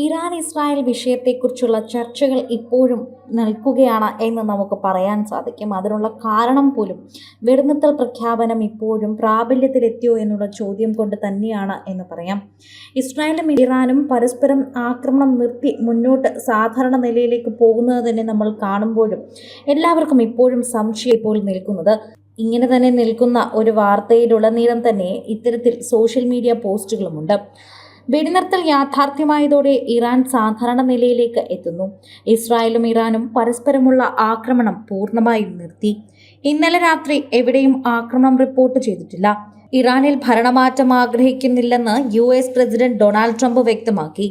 Iran Israel വിഷയത്തെക്കുറിച്ചുള്ള ചർച്ചകൾ ഇപ്പോഴും നിൽക്കുകയാണ് എന്ന് നമുക്ക് പറയാൻ സാധിക്കും. അതിനുള്ള കാരണം പോലും വെടിനിർത്തൽ പ്രഖ്യാപനം ഇപ്പോഴും പ്രാബല്യത്തിലെത്തിയോ എന്നുള്ള ചോദ്യം കൊണ്ട് തന്നെയാണ് എന്ന് പറയാം. ഇസ്രായേലും ഇറാനും പരസ്പരം ആക്രമണം നിർത്തി മുന്നോട്ട് സാധാരണ നിലയിലേക്ക് പോകുന്നത് തന്നെ നമ്മൾ കാണുമ്പോഴും എല്ലാവർക്കും ഇപ്പോഴും സംശയം ഇപ്പോൾ നിൽക്കുന്നത്. ഇങ്ങനെ തന്നെ നിൽക്കുന്ന ഒരു വാർത്തയിലുടനീളം തന്നെ ഇത്തരത്തിൽ സോഷ്യൽ മീഡിയ പോസ്റ്റുകളുമുണ്ട്. വെടിനിർത്തൽ യാഥാർത്ഥ്യമായതോടെ ഇറാൻ സാധാരണ നിലയിലേക്ക് എത്തുന്നു. ഇസ്രായേലും ഇറാനും പരസ്പരമുള്ള ആക്രമണം പൂർണമായും നിർത്തി. ഇന്നലെ രാത്രി എവിടെയും ആക്രമണം റിപ്പോർട്ട് ചെയ്തിട്ടില്ല. ഇറാനിൽ ഭരണമാറ്റം ആഗ്രഹിക്കുന്നില്ലെന്ന് U S president Donald Trump വ്യക്തമാക്കി.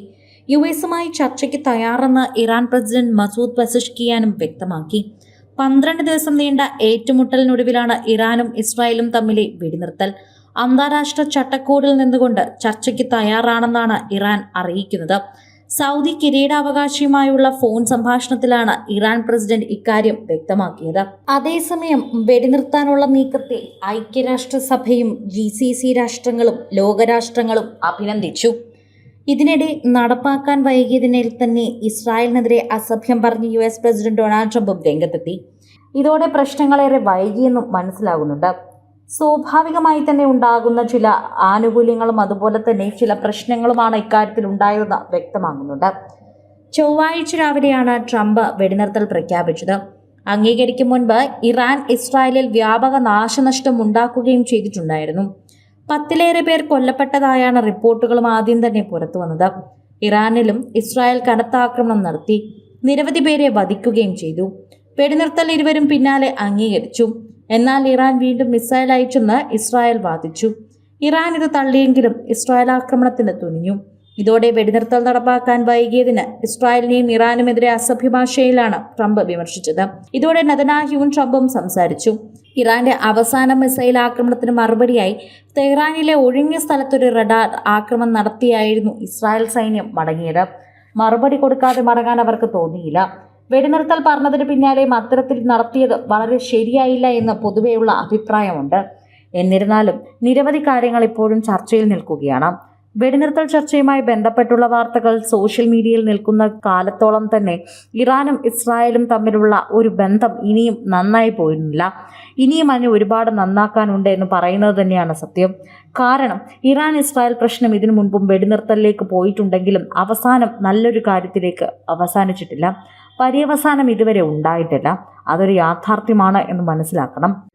യു എസുമായി ചർച്ചയ്ക്ക് തയ്യാറെന്ന് ഇറാൻ പ്രസിഡന്റ് മസൂദ് പസിഷ്കിയാനും വ്യക്തമാക്കി. പന്ത്രണ്ട് ദിവസം നീണ്ട ഏറ്റുമുട്ടലിനൊടുവിലാണ് ഇറാനും ഇസ്രായേലും തമ്മിലെ വെടിനിർത്തൽ. അന്താരാഷ്ട്ര ചട്ടക്കൂടിൽ നിന്നുകൊണ്ട് ചർച്ചയ്ക്ക് തയ്യാറാണെന്നാണ് ഇറാൻ അറിയിക്കുന്നത്. സൗദി കിരീടാവകാശിയുമായുള്ള ഫോൺ സംഭാഷണത്തിലാണ് ഇറാൻ പ്രസിഡന്റ് ഇക്കാര്യം വ്യക്തമാക്കിയത്. അതേസമയം വെടിനിർത്താനുള്ള നീക്കത്തെ ഐക്യരാഷ്ട്രസഭയും ജി സി സി രാഷ്ട്രങ്ങളും ലോകരാഷ്ട്രങ്ങളും അഭിനന്ദിച്ചു. ഇതിനിടെ നടപ്പാക്കാൻ വൈകിയതിനെ തന്നെ ഇസ്രായേലിനെതിരെ അസഭ്യം പറഞ്ഞ് യു എസ് പ്രസിഡന്റ് ഡൊണാൾഡ് ട്രംപും രംഗത്തെത്തി. ഇതോടെ പ്രശ്നങ്ങളേറെ വൈകിയെന്നും മനസ്സിലാകുന്നുണ്ട്. സ്വാഭാവികമായി തന്നെ ഉണ്ടാകുന്ന ചില ആനുകൂല്യങ്ങളും അതുപോലെ തന്നെ ചില പ്രശ്നങ്ങളുമാണ് ഇക്കാര്യത്തിൽ ഉണ്ടായതെന്ന് വ്യക്തമാകുന്നുണ്ട്. ചൊവ്വാഴ്ച രാവിലെയാണ് ട്രംപ് വെടിനിർത്തൽ പ്രഖ്യാപിച്ചത്. അംഗീകരിക്കും മുൻപ് ഇറാൻ ഇസ്രായേലിൽ വ്യാപക നാശനഷ്ടം ഉണ്ടാക്കുകയും ചെയ്തിട്ടുണ്ടായിരുന്നു. പത്തിലേറെ പേർ കൊല്ലപ്പെട്ടതായാണ് റിപ്പോർട്ടുകളും ആദ്യം തന്നെ പുറത്തു വന്നത്. ഇറാനിലും ഇസ്രായേൽ കനത്ത ആക്രമണം നടത്തി. നിരവധി പേരെ വധിക്കുകയും ചെയ്തു. വെടിനിർത്തൽ ഇരുവരും പിന്നാലെ അംഗീകരിച്ചു. എന്നാൽ ഇറാൻ വീണ്ടും മിസൈൽ അയച്ചെന്ന് ഇസ്രായേൽ വാദിച്ചു. ഇറാൻ ഇത് തള്ളിയെങ്കിലും ഇസ്രായേൽ ആക്രമണത്തിന് തുനിഞ്ഞു. ഇതോടെ വെടിനിർത്തൽ നടപ്പാക്കാൻ വൈകിയതിന് ഇസ്രായേലിനെയും ഇറാനുമെതിരെ അസഭ്യ ഭാഷയിലാണ് ട്രംപ് വിമർശിച്ചത്. ഇതോടെ നദനാഹ്യുവും ട്രംപും സംസാരിച്ചു. ഇറാന്റെ അവസാന മിസൈൽ ആക്രമണത്തിന് മറുപടിയായി തെഹ്റാനിലെ ഒഴിഞ്ഞ സ്ഥലത്തൊരു റഡാർ ആക്രമണം നടത്തിയായിരുന്നു ഇസ്രായേൽ സൈന്യം മടങ്ങിയത്. മറുപടി കൊടുക്കാതെ മടങ്ങാൻ അവർക്ക് തോന്നിയില്ല. വെടിനിർത്തൽ പറഞ്ഞതിന് പിന്നാലെ അത്തരത്തിൽ നടത്തിയത് വളരെ ശരിയായില്ല എന്ന് പൊതുവെയുള്ള അഭിപ്രായമുണ്ട്. എന്നിരുന്നാലും നിരവധി കാര്യങ്ങൾ ഇപ്പോഴും ചർച്ചയിൽ നിൽക്കുകയാണ്. വെടിനിർത്തൽ ചർച്ചയുമായി ബന്ധപ്പെട്ടുള്ള വാർത്തകൾ സോഷ്യൽ മീഡിയയിൽ നിൽക്കുന്ന കാലത്തോളം തന്നെ ഇറാനും ഇസ്രായേലും തമ്മിലുള്ള ഒരു ബന്ധം ഇനിയും നന്നായി പോയിരുന്നില്ല. ഇനിയും അതിന് ഒരുപാട് നന്നാക്കാനുണ്ട് എന്ന് പറയുന്നത് തന്നെയാണ് സത്യം. കാരണം ഇറാൻ ഇസ്രായേൽ പ്രശ്നം ഇതിനു മുൻപും വെടിനിർത്തലിലേക്ക് പോയിട്ടുണ്ടെങ്കിലും അവസാനം നല്ലൊരു കാര്യത്തിലേക്ക് അവസാനിച്ചിട്ടില്ല. പര്യവസാനം ഇതുവരെ ഉണ്ടായിട്ടില്ല. അതൊരു യാഥാർത്ഥ്യമാണ് എന്ന് മനസ്സിലാക്കണം.